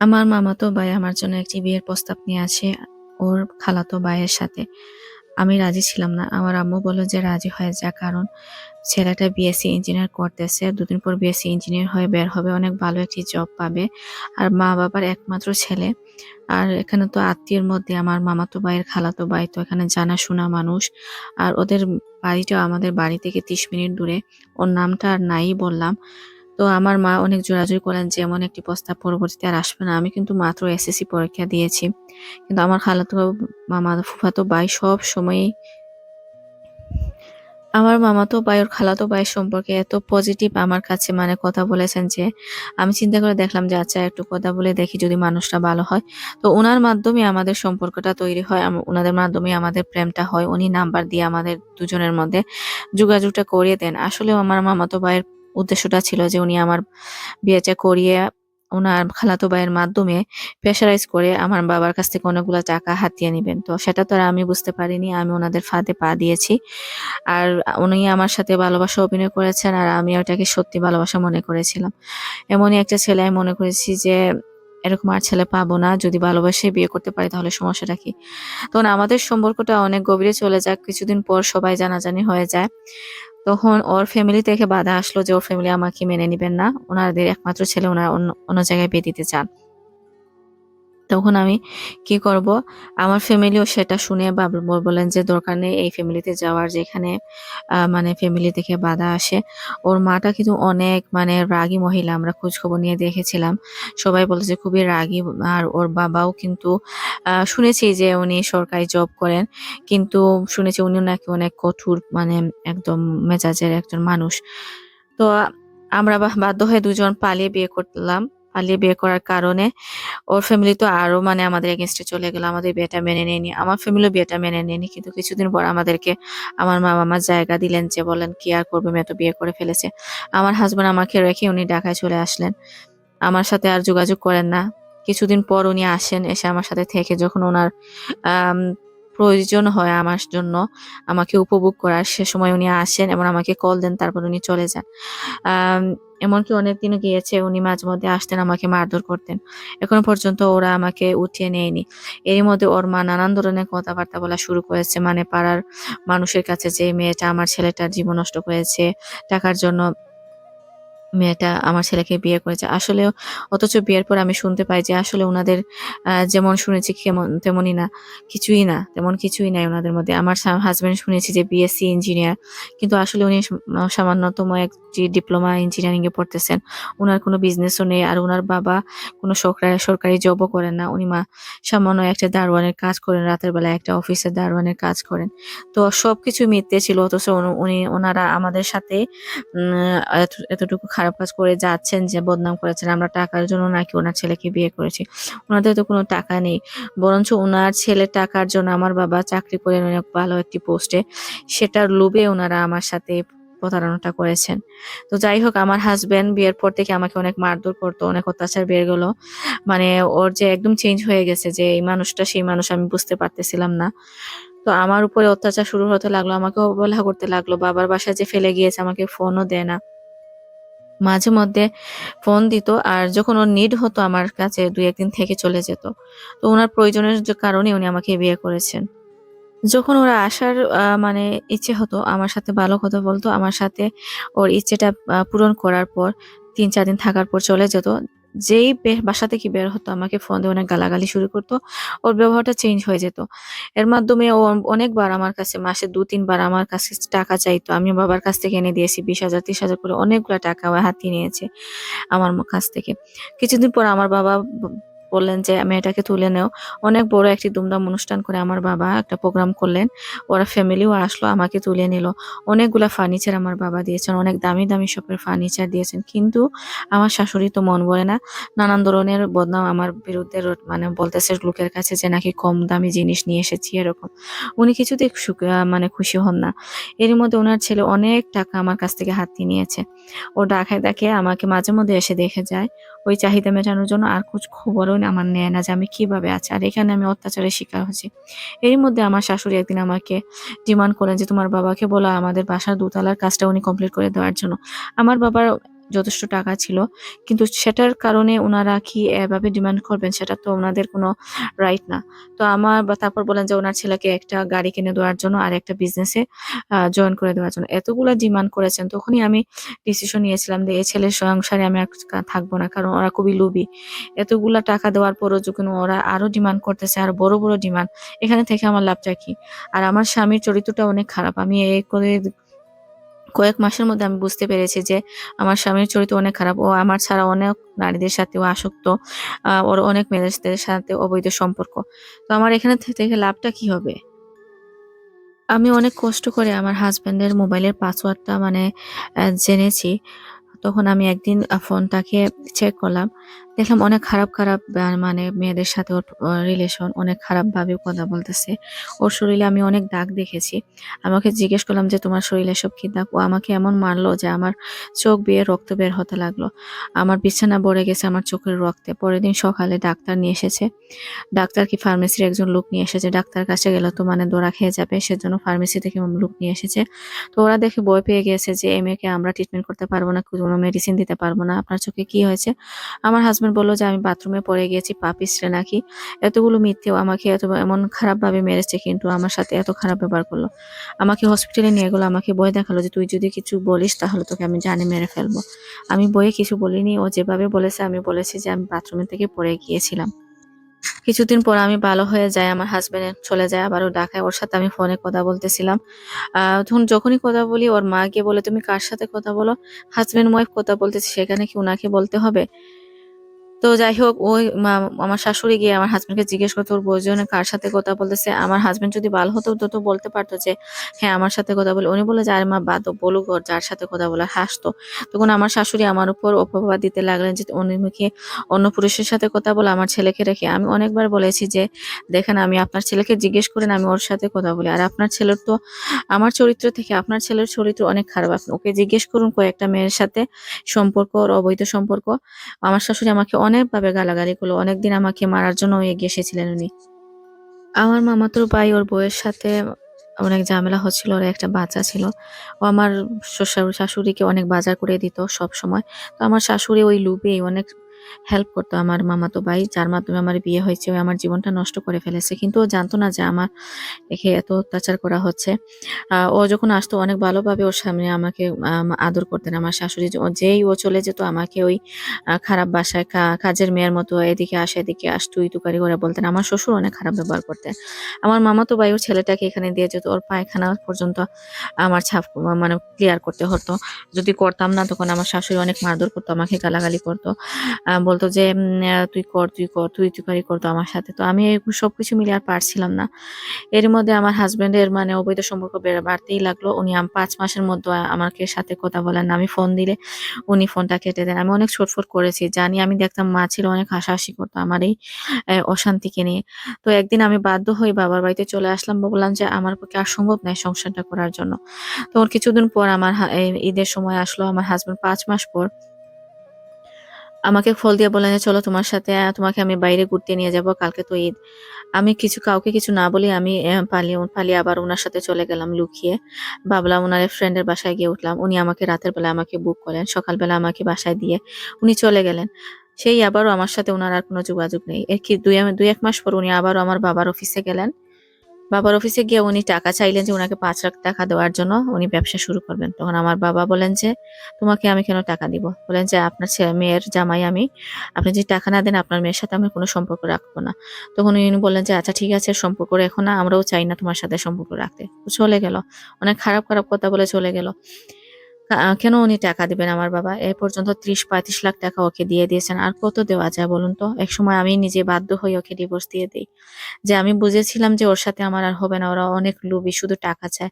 আমার মামাতো ভাই আমার জন্য একটি বিয়ের প্রস্তাব নিয়ে আসে ওর খালাতো ভাইয়ের সাথে। আমি রাজি ছিলাম না। আমার আম্মু বলল যে রাজি হয়ে যা, কারণ ছেলেটা বিএসসি ইঞ্জিনিয়ার করতেছে। দুদিন পর বিএসসি ইঞ্জিনিয়ার হয়ে বের হবে, অনেক ভালো একটি জব পাবে। আর মা বাবার একমাত্র ছেলে। আর এখানে তো আত্মীয়ের মধ্যে আমার মামাতো ভাইয়ের খালাতো ভাই তো এখানে জানাশোনা মানুষ। আর ওদের বাড়িটাও আমাদের বাড়ি থেকে ত্রিশ মিনিট দূরে। ওর নামটা আর নাই বললাম। তো আমার মা অনেক জোরাজুরি করেন যে, এমন একটি প্রস্তাব পরবর্তীতে আর আসবে না। আমি কিন্তু মাত্র এসএসসি পরীক্ষা দিয়েছি। কিন্তু আমার খালাতো মামা, ফুফাতো ভাই সব সময়ই আমার মামাতো ভাই ওর খালাতো ভাইয়ের সম্পর্কে এত পজিটিভ আমার কাছে মানে কথা বলেছেন যে, আমি চিন্তা করে দেখলাম যে আচ্ছা একটু কথা বলে দেখি যদি মানুষটা ভালো হয়। তো ওনার মাধ্যমে আমাদের সম্পর্কটা তৈরি হয় ওনাদের মাধ্যমে আমাদের প্রেমটা হয়। উনি নাম্বার দিয়ে আমাদের দুজনের মধ্যে যোগাযোগটা করিয়ে দেন। আসলে আমার মামাতো ভাইয়ের উদ্দেশ্যটা ছিল যে উনি আমার বিয়েটা করিয়ে ওনার খালাতো ভাইয়ের মাধ্যমে প্রেশারাইজ করে আমার বাবার কাছ থেকে অনেকগুলো টাকা হাতিয়ে নেবেন। তো সেটা তো আর আমি বুঝতে পারিনি, আমি ওনাদের ফাঁদে পা দিয়েছি। আর উনি আমার সাথে ভালোবাসা অভিনয় করেছেন আর আমি ওটাকে সত্যি ভালোবাসা মনে করেছিলাম। এমনই একটা ছেলে আমি মনে করেছি যে এরকম আর ছেলে পাবো না, যদি ভালোবাসে বিয়ে করতে পারি তাহলে সমস্যাটা কি? তখন আমাদের সম্পর্কটা অনেক গভীরে চলে যাক, কিছুদিন পর সবাই জানাজানি হয়ে যায়। তখন ওর ফ্যামিলি থেকে বাধা আসলো যে, ওর ফ্যামিলি আমাকে মেনে নিবেন না। ওনাদের একমাত্র ছেলে, ওনারা অন্য জায়গায় বিয়ে দিতে চান। তখন আমি কি করব? আমার ফ্যামিলিও সেটা শুনে বা বলেন যে দরকার নেই এই ফ্যামিলিতে যাওয়ার, যেখানে মানে ফ্যামিলি থেকে বাধা আসে। ওর মাটা কিন্তু অনেক মানে রাগী মহিলা, আমরা খোঁজখবর নিয়ে দেখেছিলাম। সবাই বলে যে খুবই রাগী, আর ওর বাবাও কিন্তু শুনেছি যে উনি সরকারি জব করেন, কিন্তু শুনেছি উনি নাকি অনেক কঠোর মানে একদম মেজাজের একজন মানুষ। তো আমরা বাধ্য হয়ে দুজন পালিয়ে বিয়ে করলাম। পালিয়ে বিয়ে করার কারণে ওর ফ্যামিলি তো আরও মানে আমাদের এগেনস্টে চলে গেলো, আমাদের বিয়েটা মেনে নেয়নি। আমার ফ্যামিলিও বিয়েটা মেনে নেয়নি, কিন্তু কিছুদিন পর আমাদেরকে আমার মা মামার জায়গা দিলেন যে বলেন, কি আর করবে? মেয়ে তো বিয়ে করে ফেলেছে। আমার হাজব্যান্ড আমাকে রেখে উনি ঢাকায় চলে আসলেন। আমার সাথে আর যোগাযোগ করেন না। কিছুদিন পর উনি আসেন, এসে আমার সাথে থেকে যখন ওনার প্রয়োজন হয় আমার জন্য, আমাকে উপভোগ করার সে সময় উনি আসেন এবং আমাকে কল দেন, তারপর উনি চলে যান। এমনকি অনেকদিনও গিয়েছে উনি মাঝে মধ্যে আসতেন, আমাকে মারধর করতেন। এখনও পর্যন্ত ওরা আমাকে উঠিয়ে নেয়নি। এরই মধ্যে ওর মা নানান ধরনের কথাবার্তা বলা শুরু করেছে মানে পাড়ার মানুষের কাছে যে, মেয়েটা আমার ছেলেটার জীবন নষ্ট করেছে, টাকার জন্য মেয়েটা আমার ছেলেকে বিয়ে করেছে। আসলে অথচ বিয়ের পর আমি শুনতে পাই যে আসলে ওনাদের যেমন শুনেছি কেমন, তেমনই না, কিছুই না, তেমন কিছুই নাই ওনাদের মধ্যে। আমার হাজব্যান্ড শুনেছি যে বিএসসি ইঞ্জিনিয়ার কিন্তু আসলে উনি সামান্যতম একটি ডিপ্লোমা ইঞ্জিনিয়ারিং এ পড়তেছেন। ওনার কোনো বিজনেসও নেই আর ওনার বাবা কোনো সরকারি সরকারি জবও করেন না। উনি মা, সামান্য একটা দারোয়ানের কাজ করেন, রাতের বেলা একটা অফিসে দারোয়ানের কাজ করেন। তো সবকিছু মিথ্যে ছিল, অথচ উনি ওনারা আমাদের সাথে এতটুকু খারাপ কাজ করে যাচ্ছেন যে বদনাম করেছেন, আমরা টাকার জন্য নাকি ওনার ছেলেকে বিয়ে করেছি। ওনাদের তো কোনো টাকা নেই। বরঞ্চ ওনার ছেলে টাকার জন্য আমার বাবা চাকরি করেন অনেক ভালো একটি পোস্টে। সেটার লোভে ওনারা আমার সাথে প্রতারণাটা করেছেন। তো যাই হোক, আমার হাজবেন্ড বিয়ের পর থেকে আমাকে অনেক মারধর করতো, অনেক অত্যাচার বের গেলো মানে ওর যে একদম চেঞ্জ হয়ে গেছে যে এই মানুষটা, সেই মানুষ আমি বুঝতে পারতেছিলাম না। তো আমার উপরে অত্যাচার শুরু হতে লাগল, আমাকে অবহেলা করতে লাগল। বাবার বাসায় যে ফেলে গিয়েছে, আমাকে ফোনও দেয় না। মাঝে মধ্যে ফোন দিত আর যখন ওর নিড হতো আমার কাছে দুই একদিন থেকে চলে যেত। তো ওনার প্রয়োজনের কারণে উনি আমাকে বিয়ে করেছেন। যখন ওরা আসার মানে ইচ্ছে হতো, আমার সাথে ভালো কথা বলতো, আমার সাথে ওর ইচ্ছেটা পূরণ করার পর, তিন চার দিন থাকার পর চলে যেত। যেই বাসা থেকে বের হতো, আমাকে ফোন দিয়ে অনেক গালাগালি শুরু করতো। ওর ব্যবহারটা চেঞ্জ হয়ে যেত। এর মাধ্যমে ও অনেকবার আমার কাছে, মাসে দু, তিনবার আমার কাছে টাকা চাইতো। আমি বাবার কাছ থেকে এনে দিয়েছি, বিশ হাজার, তিরিশ হাজার করে অনেকগুলো টাকা ও হাতিয়ে নিয়েছে আমার কাছ থেকে। কিছুদিন পর আমার বাবা বললেন যে, মেয়েটাকে তুলে নেও। অনেক বড় একটি দুমদাম অনুষ্ঠান করে আমার বাবা একটা প্রোগ্রাম করলেন। ওরা ফ্যামিলিও আসলো, আমাকে তুলে নিল। অনেকগুলা ফার্নিচার আমার বাবা দিয়েছেন, অনেক দামি দামি শপের ফার্নিচার দিয়েছেন। কিন্তু আমার শাশুড়ি তো মন বলে না। নানান ধরনের বদনাম আমার বিরুদ্ধে মানে বলতেছে লোকের কাছে যে, নাকি কম দামি জিনিস নিয়ে এসেছি, এরকম। উনি কিছুতে মানে খুশি হন না। এর মধ্যে ওনার ছেলে অনেক টাকা আমার কাছ থেকে হাতিয়ে নিয়েছে। ও ডাকায় ডাকে আমাকে মাঝে মধ্যে এসে দেখে যায়। ওই চাহিদা মেটানোর জন্য আর খোঁজ খবরও আমার নেয় না যে আমি কীভাবে আছি। আর এখানে আমি অত্যাচারের শিকার হচ্ছি এর মধ্যে আমার শাশুড়ি একদিন আমাকে ডিমান্ড করেন যে, তোমার বাবাকে বলো, আমাদের বাসার দোতলার কাজটা উনি কমপ্লিট করে দেওয়ার জন্য। আমার বাবার যথেষ্ট টাকা ছিল। কিন্তু সেটার কারণে ওনারা কি এভাবে ডিমান্ড করবেন সেটা তো ওনাদের কোনো রাইট না। তো আমার তারপর বলেন যে ওনার ছেলেকে একটা গাড়ি কিনে দেওয়ার জন্য আর একটা বিজনেসে জয়েন করে দেওয়ার জন্য। এতগুলো ডিমান্ড করেছেন, তখনই আমি ডিসিশন নিয়েছিলাম যে এই ছেলের সংসারে আমি আর থাকব না, কারণ ওরা খুবই লোভী। এতগুলা টাকা দেওয়ার পরও যখন ওরা আরও ডিমান্ড করতেছে আর বড় বড় ডিমান্ড এখানে থেকে আমার লাভটা কি? আর আমার স্বামীর চরিত্রটা অনেক খারাপ। আমি এই করে কয়েক মাসের মধ্যে আমি বুঝতে পেরেছি যে আমার স্বামীর চরিত্র অনেক খারাপ ও আমার ছাড়া অনেক নারীদের সাথেও আসক্ত ওর অনেক মেয়েদের সাথে অবৈধ সম্পর্ক। তো আমার এখানে থেকে লাভটা কি হবে? আমি অনেক কষ্ট করে আমার হাজব্যান্ডের মোবাইলের পাসওয়ার্ডটা মানে জেনেছি। তখন আমি একদিন ফোনটাকে চেক করলাম। দেখলাম অনেক খারাপ খারাপ মানে মেয়েদের সাথে ওর রিলেশন অনেক খারাপভাবে কথা বলতেছে। ওর শরীরে আমি অনেক দাগ দেখেছি। আমাকে জিজ্ঞেস করলাম যে, তোমার শরীরে সব কি দাগ? ও আমাকে এমন মারলো যে, আমার চোখ বেয়ে রক্ত বের হতে লাগল। আমার বিছানা ভরে গেছে, আমার চোখের রক্তে। পরের দিন সকালে ডাক্তার নিয়ে এসেছে। ডাক্তার কি ফার্মেসির একজন লোক নিয়ে এসেছে? ডাক্তার কাছে গেলে, তো মানে দৌড়া খেয়ে যাবে? সেজন্য ফার্মেসি থেকে লোক নিয়ে এসেছে। তো ওরা দেখে ভয় পেয়ে গেছে যে এম কে আমরা ট্রিটমেন্ট করতে পারব না কোনো মেডিসিন দিতে পারব না। আপনার চোখে কি হয়েছে? আমার হাজব্যান্ড বলল যে, আমি বাথরুমে পড়ে গিয়েছি, পা পিছড়ে নাকি। এতগুলো মিথ্যেও আমাকে এত এমন খারাপভাবে মেরেছে কিন্তু আমার সাথে এত খারাপ ব্যবহার করল। আমাকে হসপিটালে নিয়ে গেলো, আমাকে বয়ে দেখাল যে, তুই যদি কিছু বলিস, তাহলে তোকে আমি জানে মেরে ফেলব। আমি বইয়ে কিছু বলিনি, ও যেভাবে বলেছে, আমি বলেছি যে, আমি বাথরুমের থেকে পড়ে গিয়েছিলাম। কিছুদিন পর আমি ভালো হয়ে যাই, আমার হাজবেন্ড চলে যায় আবার আবারও ডাকায় ওর সাথে আমি ফোনে কথা বলতেছিলাম। তখন যখনই কথা বলি, ওর মা গিয়ে বলে, তুমি কার সাথে কথা বলো? হাজবেন্ড ওয়াইফ কথা বলতেছি, সেখানে কি ওনাকে বলতে হবে? তো যাই হোক ওই আমার শাশুড়ি গিয়ে আমার হাজবেন্ডকে জিজ্ঞেস করতো, ওর বউজনে কার সাথে কথা বলতেছে? আমার হাজবেন্ড যদি ভালো হতো, তো তো বলতে পারতো যে হ্যাঁ আমার সাথে কথা বলে। উনি বলে যে, আরে মা, বাদ বলুক ওর, যার সাথে কথা বলে, হাসতো। তখন আমার শাশুড়ি আমার উপর অপবাদ দিতে লাগলেন যে, উনি মুখে অন্য পুরুষের সাথে কথা বলে, আমার ছেলেকে রেখে? আমি অনেকবার বলেছি যে, দেখেন, আমি আপনার ছেলেকে জিজ্ঞেস করেন আমি ওর সাথে কথা বলি। আর আপনার ছেলের তো, আমার চরিত্র থেকে আপনার ছেলের চরিত্র অনেক খারাপ। আপনি ওকে জিজ্ঞেস করুন কয়েকটা মেয়ের সাথে সম্পর্ক, ওর অবৈধ সম্পর্ক। আমার শাশুড়ি আমাকে অনেকভাবে গালাগালি করল। অনেকদিন আমাকে মারার জন্য এগিয়ে এসেছিলেন উনি। আমার মামাতো ভাই ওর বউয়ের সাথে অনেক ঝামেলা হচ্ছিল, ওর একটা বাচ্চা ছিল। ও আমার শ্বশুর শাশুড়িকে অনেক বাজার করে দিত সব সময় তো আমার শাশুড়ি ওই লুপেই অনেক হেল্প করতো আমার মামাতো ভাই, যার মাধ্যমে আমার বিয়ে হয়েছে, ও আমার জীবনটা নষ্ট করে ফেলেছে। কিন্তু ও জানতো না যে আমার একে এত অত্যাচার করা হচ্ছে। ও যখন আসতো, অনেক ভালোভাবে ওর সামনে আমাকে আদর করতেন। আমার শাশুড়ি যেই ও চলে যেত, আমাকে ওই খারাপ বাসায় কাজের মেয়ের মতো এদিকে আসে, এদিকে আস তুই তুকারি করে বলতেন। আমার শ্বশুর অনেক খারাপ ব্যবহার করতেন। আমার মামা তো ভাই, ওর ছেলেটাকে এখানে দিয়ে যেত, ওর পায়খানা পর্যন্ত আমার ছাপ মানে ক্লিয়ার করতে হতো। যদি করতাম না, তখন আমার শাশুড়ি অনেক মারধর করতো, আমাকে গালাগালি করতো। বলতো যে তুই কর তুই কর, তুই তুকারি করতো আমার সাথে। তো আমি এই সবকিছু মিলে আর পারছিলাম না। এর মধ্যে আমার হাজবেন্ডের মানে অবৈধ সম্পর্ক বেড়ে বাড়তেই লাগল। উনি পাঁচ মাসের মধ্যে আমাকে সাথে কথা বলেন, আমি ফোন দিলে উনি ফোনটা কেটে দেন। আমি অনেক ছটফট করেছি, জানি আমি দেখতাম মা ছিল, অনেক হাসাহাসি করতো আমার এই অশান্তিকে নিয়ে। তো একদিন আমি বাধ্য হয়ে বাবার বাড়িতে চলে আসলাম বললাম যে, আমার পক্ষে আর সম্ভব নয় সংসারটা করার জন্য। তখন কিছুদিন পর আমার ঈদের সময় আসলো। আমার হাজবেন্ড পাঁচ মাস পর আমাকে ফল দিয়ে যে, চলো তোমার সাথে তোমাকে আমি বাইরে ঘুরতে নিয়ে যাব কালকে তো ঈদ। আমি কিছু কাউকে কিছু না বলে আমি পালিয়ে পালিয়ে আবার ওনার সাথে চলে গেলাম লুকিয়ে। ভাবলাম ওনার ফ্রেন্ডের বাসায় গিয়ে উঠলাম। উনি আমাকে রাতের বেলা আমাকে বুক করেন, সকালবেলা আমাকে বাসায় দিয়ে উনি চলে গেলেন। সেই আবারও আমার সাথে ওনার আর কোনো যোগাযোগ নেই। এর কি, দুই দুই, এক মাস পর উনি আবারও আমার বাবার অফিসে গেলেন। বাবার অফিসে গিয়ে উনি টাকা চাইলেন যে ওনাকে পাঁচ লাখ টাকা দেওয়ার জন্য উনি ব্যবসা শুরু করবেন। তখন আমার বাবা বলেন যে, তোমাকে আমি কেন টাকা দিব? বলেন যে, আপনার ছেলে মেয়ের জামাই আমি, আপনি যদি টাকা না দেন আপনার মেয়ের সাথে আমি কোনো সম্পর্ক রাখব না। তখন উনি বললেন যে আচ্ছা ঠিক আছে, সম্পর্ক রেখো না, আমরাও চাই না তোমার সাথে সম্পর্ক রাখতে। চলে গেল। অনেক খারাপ খারাপ কথা বলে চলে গেল। কেন উনি টাকা দিবেন আমার বাবা? এ পর্যন্ত ত্রিশ পঁয়ত্রিশ লাখ টাকা ওকে দিয়ে দিয়েছেন। আর কত দেওয়া যায় বলুন তো? এক সময় আমি নিজে বাধ্য হয়ে ওকে ডিভোর্স দিয়ে দিই। যে আমি বুঝেছিলাম যে ওর সাথে আমার আর হবে না, ওরা অনেক লুবি শুধু টাকা চায়।